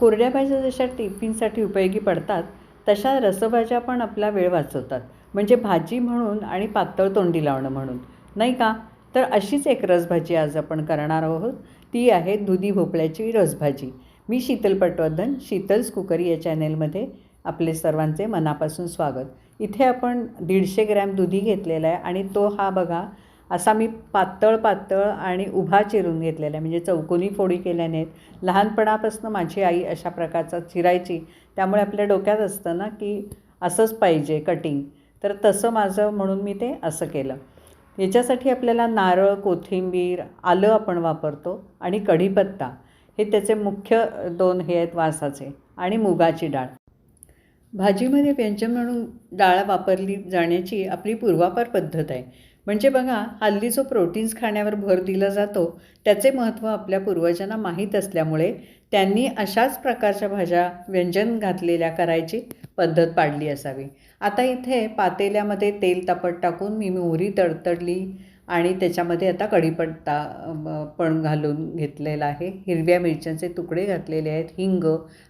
कोरड्या भाज्या जशा टिफिनसाठी उपयोगी पडतात तशा रसभाज्या पण आपला वेळ वाचवतात. म्हणजे भाजी म्हणून आणि पातळ तोंडी लावणं म्हणून. नाही का? तर अशीच एक रसभाजी आज आपण करणार आहोत. ती आहे दुधी भोपळ्याची रसभाजी. मी शीतल पटवर्धन शीतल्स कुकरी या चॅनेलमध्ये आपले सर्वांचे मनापासून स्वागत. इथे आपण दीडशे ग्रॅम दुधी घेतलेला आहे आणि तो हा बघा असा मी पातळ पातळ आणि उभा चिरून घेतलेला आहे. म्हणजे चौकोनी फोडी केल्या नाहीत लहानपणापासून माझी आई अशा प्रकारचा चिरायची. त्यामुळे आपल्या डोक्यात असतं ना की असंच पाहिजे कटिंग तर तसं माझं म्हणून मी ते असं केलं. याच्यासाठी आपल्याला नारळ कोथिंबीर आलं आपण वापरतो आणि कढीपत्ता. हे त्याचे मुख्य दोन हे आहेत वासाचे आणि मुगाची डाळ. भाजीमध्ये व्यंजन म्हणून डाळ वापरली जाण्याची आपली पूर्वापार पद्धत आहे. म्हणजे बघा हल्ली जो प्रोटीन्स खाण्यावर भर दिला जातो त्याचे महत्त्व आपल्या पूर्वजांना माहीत असल्यामुळे त्यांनी अशाच प्रकारच्या भाज्या व्यंजन घातलेल्या करायची पद्धत पाडली असावी. आता इथे पातेल्यामध्ये तेल तापट टाकून मी मोहरी तडतडली आणि त्याच्यामध्ये आता कढीपत्ता पण घालून घेतलेला आहे. हिरव्या मिरच्यांचे तुकडे घातलेले आहेत हिंग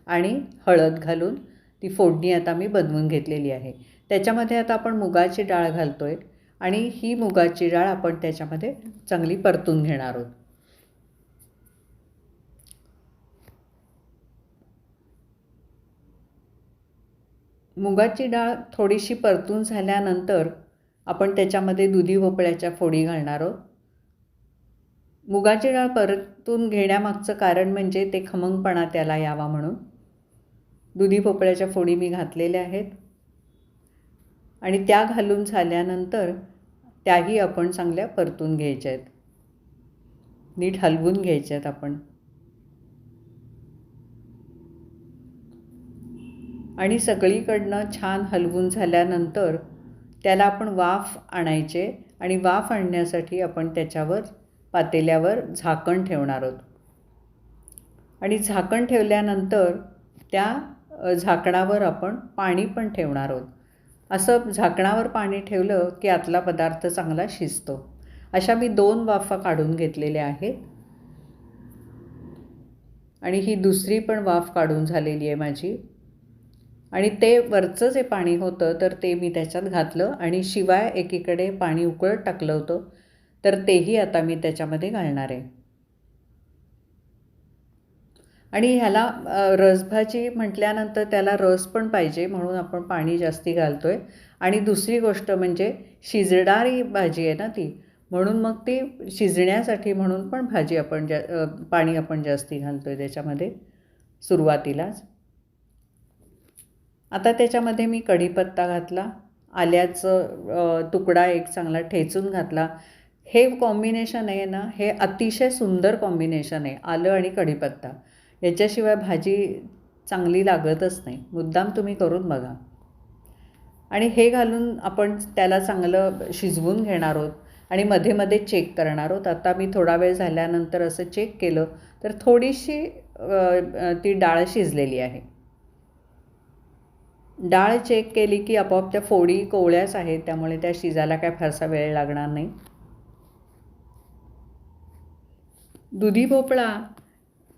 आणि हळद घालून ती फोडणी आता मी बनवून घेतलेली आहे. त्याच्यामध्ये आता आपण मुगाची डाळ घालतो आहे आणि ही मुगाची डाळ आपण त्याच्यामध्ये चांगली परतून घेणार आहोत. मुगाची डाळ थोडीशी परतून झाल्यानंतर आपण त्याच्यामध्ये दुधी भोपळ्याच्या फोडी घालणार आहोत. मुगाची डाळ परतून घेण्यामागचं कारण म्हणजे ते खमंगपणा त्याला यावा म्हणून. दुधी भोपळ्याच्या फोडी मी घातलेल्या आहेत. आणि त्या घालून झाल्यानंतर त्याही आपण चांगल्या परतून घ्यायच्या आहेत. नीट हलवून घ्यायच्या आहेत आपण. आणि सगळीकडनं छान हलवून झाल्यानंतर त्याला आपण वाफ आणायचे आणि वाफ आणण्यासाठी आपण त्याच्यावर पातेल्यावर झाकण ठेवणार आहोत. आणि झाकण ठेवल्यानंतर त्या झाकणावर आपण पाणी पण ठेवणार आहोत. असं झाकणावर पाणी ठेवलं की आतला पदार्थ चांगला शिजतो. अशा मी दोन वाफा काढून घेतलेल्या आहेत. आणि ही दुसरी पण वाफ काढून झालेली आहे माझी. आणि ते वरचं जे पाणी होतं तर ते मी त्याच्यात घातलं आणि शिवाय एकीकडे पाणी उकळत टाकलं होतं तर तेही आता मी त्याच्यामध्ये घालणार आहे. आणि ह्याला रसभाजी म्हटल्यानंतर त्याला रस पण पाहिजे म्हणून आपण पाणी जास्ती घालतो आहे आणि दुसरी गोष्ट म्हणजे शिजणारी भाजी आहे ना ती म्हणून मग ती शिजण्यासाठी म्हणून पण भाजी आपण जा पाणी आपण जास्ती घालतो आहे त्याच्यामध्ये सुरुवातीलाच. आता त्याच्यामध्ये मी कढीपत्ता घातला आल्याचं तुकडा एक चांगला ठेचून घातला. हे कॉम्बिनेशन आहे ना हे अतिशय सुंदर कॉम्बिनेशन आहे आलं आणि कढीपत्ता. याच्याशिवाय भाजी चांगली लागतच नाही. मुद्दाम तुम्ही करून बघा. आणि हे घालून आपण त्याला चांगलं शिजवून घेणार आहोत आणि मध्ये मध्ये चेक करणार आहोत. आता मी थोडा वेळ झाल्यानंतर असं चेक केलं तर थोडीशी ती डाळ शिजलेली आहे. डाळ चेक केली की आपोआप त्या फोडी कोवळ्याच आहेत त्यामुळे त्या शिजायला काय फारसा वेळ लागणार नाही. दुधी भोपळा.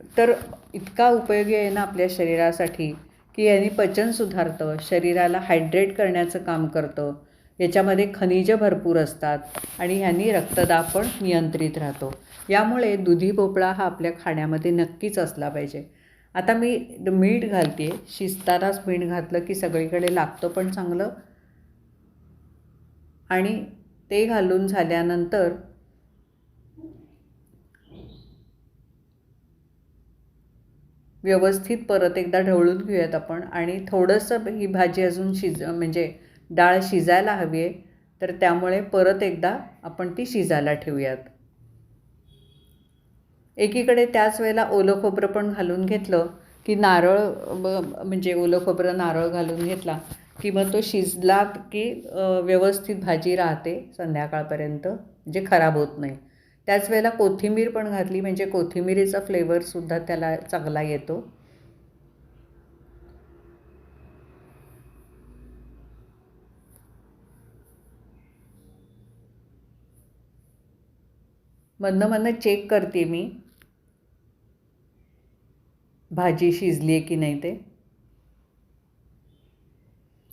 तर इतका उपयोगी आहे ना आपल्या शरीरासाठी की याने पचन सुधारतं शरीराला हायड्रेट करण्याचं काम करतं. याच्यामध्ये खनिजं भरपूर असतात आणि ह्यांनी रक्तदाब पण नियंत्रित राहतो. यामुळे दुधी भोपळा हा आपल्या खाण्यामध्ये नक्कीच असला पाहिजे. आता मी मीठ घालते शिजतानाच मीठ घातलं की सगळीकडे लागतं पण चांगलं. आणि ते घालून झाल्यानंतर व्यवस्थित परत एकदा ढवळून घेऊयात आपण. आणि थोडंसं ही भाजी अजून शिज म्हणजे डाळ शिजायला हवी आहे तर त्यामुळे परत एकदा आपण ती शिजायला ठेवूयात. एकीकडे त्याच वेळेला ओलं खोबरं पण घालून घेतलं की नारळ म्हणजे ओलं खोबरं नारळ घालून घेतला की मग तो शिजला की व्यवस्थित भाजी राहते संध्याकाळपर्यंत म्हणजे खराब होत नाही. त्याच वेळेला कोथिंबीर पण घातली म्हणजे कोथिंबीरीचा फ्लेवरसुद्धा त्याला चांगला येतो. मधनं मधनं चेक करते मी. भाजी शिजली आहे की नाही ते.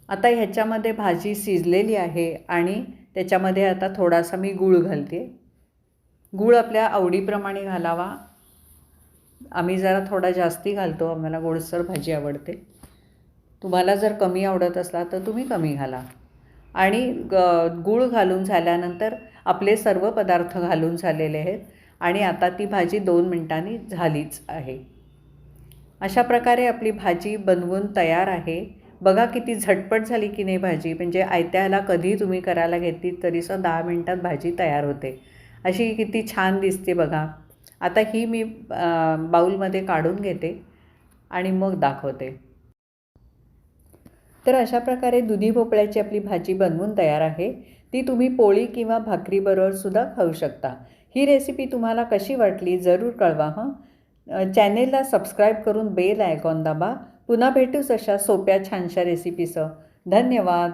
आता ह्याच्यामध्ये भाजी शिजलेली आहे आणि त्याच्यामध्ये आता थोडासा मी गूळ घालते. गूळ आपल्या आवडीप्रमाणे घालावा. आम्ही जरा थोडा जास्ती घालतो आम्हाला गोडसर भाजी आवडते. तुम्हाला जर कमी आवडत असला तर तुम्ही कमी घाला. आणि ग गूळ घालून झाल्यानंतर आपले सर्व पदार्थ घालून झालेले आहेत आणि आता ती भाजी दोन मिनटांनी झालीच आहे. अशा प्रकारे आपली भाजी बनवून तयार आहे. बघा किती झटपट झाली की नाही भाजी. म्हणजे आयत्याला कधी तुम्ही करायला घेतली तरीसुद्धा दहा मिनटात भाजी तयार होते. अशी किती छान दिसते बघा. आता ही मी बाऊलमध्ये काढून घेते आणि मग दाखवते. तर अशा प्रकारे दुधी भोपळ्याची आपली भाजी बनवून तयार आहे. ती तुम्ही पोळी किंवा भाकरीबरोबरसुद्धा खाऊ शकता. ही रेसिपी तुम्हाला कशी वाटली जरूर कळवा हं. चॅनेलला सबस्क्राईब करून बेल आयकॉन दाबा. पुन्हा भेटूच अशा सोप्या छानशा रेसिपीसह. धन्यवाद.